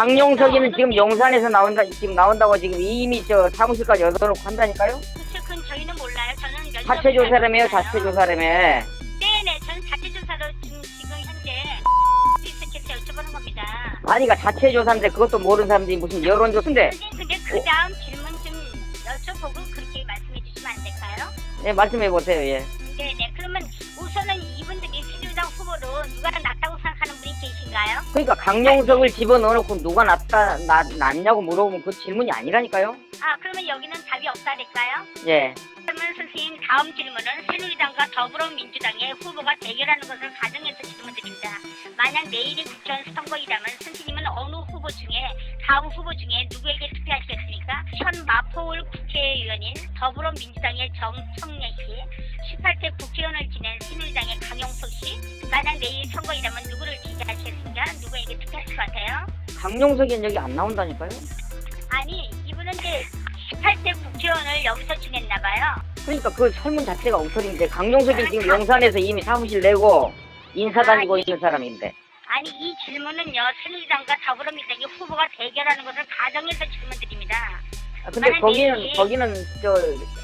강용석이는 지금 용산에서 나온다 지금 나온다고 지금 이미 저 사무실까지 얻어놓고 한다니까요? 글쎄 그건 저희는 몰라요. 저는 자체 조사라며요, 잘 자체 몰라요. 조사라며. 네네, 저는 자체 조사로 지금, 지금 현재 리서치에서 여쭤보는 겁니다. 아니가 자체 조사인데 그것도 모르는 사람들이 무슨 여론조사인데. 선생님, 근데 그 다음 질문 좀 여쭤보고 그렇게 말씀해 주시면 안 될까요? 네 말씀해 보세요. 예. 그러니까 강용석을 집어넣어놓고 누가 낫다 낫, 낫냐고 물어보면 그 질문이 아니라니까요. 아, 그러면 여기는 답이 없다니까요? 예. 그러면 선생님 다음 질문은 새누리당과 더불어민주당의 후보가 대결하는 것을 가정해서 질문 드립니다. 만약 내일이 국회의원 선거이라면 선생님은 어느 후보 중에 다음 후보 중에 누구에게? 현 마포울 국회의원인 더불어민주당의 정청래 씨, 18대 국회의원을 지낸 새누리당의 강용석 씨, 만약 내일 선거이라면 누구를 지지하시겠습니까? 누구에게 투표하실 것 같아요? 강용석이는 여기 안 나온다니까요. 아니 이분은 이제 18대 국회의원을 여기서 지냈나 봐요. 그러니까 그 설문 자체가 엉터리인데 강용석이 지금 용산에서 이미 사무실 내고 인사 다니고 있는 사람인데. 아니 이 질문은요 새누리당과 더불어민주당이 후보가 대결하는 것을 가정해서 질문드립니다. 아, 근데 거기는 내일이- 거기는 저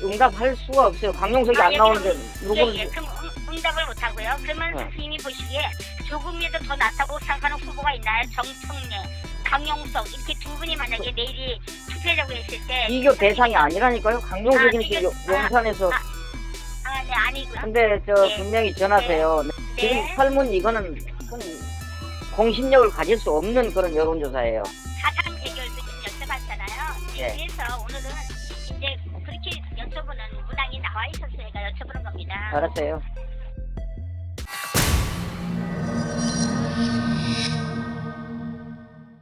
응답할 수가 없어요. 강용석이 안 아, 나오는데 예, 누구 예, 그럼 응, 응답을 못하고요. 그러면 어. 선생님이 보시기에 조금이라도 더 낫다고 생각하는 후보가 있나요? 정청래, 강용석 이렇게 두 분이 만약에 내일이 투표하자고 했을 때 비교 대상이 아니라니까요. 강용석이는 아, 지금 비교- 용- 용산에서 아, 아, 네 아니고요. 근데 저 네. 분명히 전하세요. 지금 네. 설문 이거는 그건 공신력을 가질 수 없는 그런 여론조사예요. 사상 예. 그래서 오늘은 이제 그렇게 여쭤보는 문항이 나와 있어서 제가 여쭤보는 겁니다. 알았어요.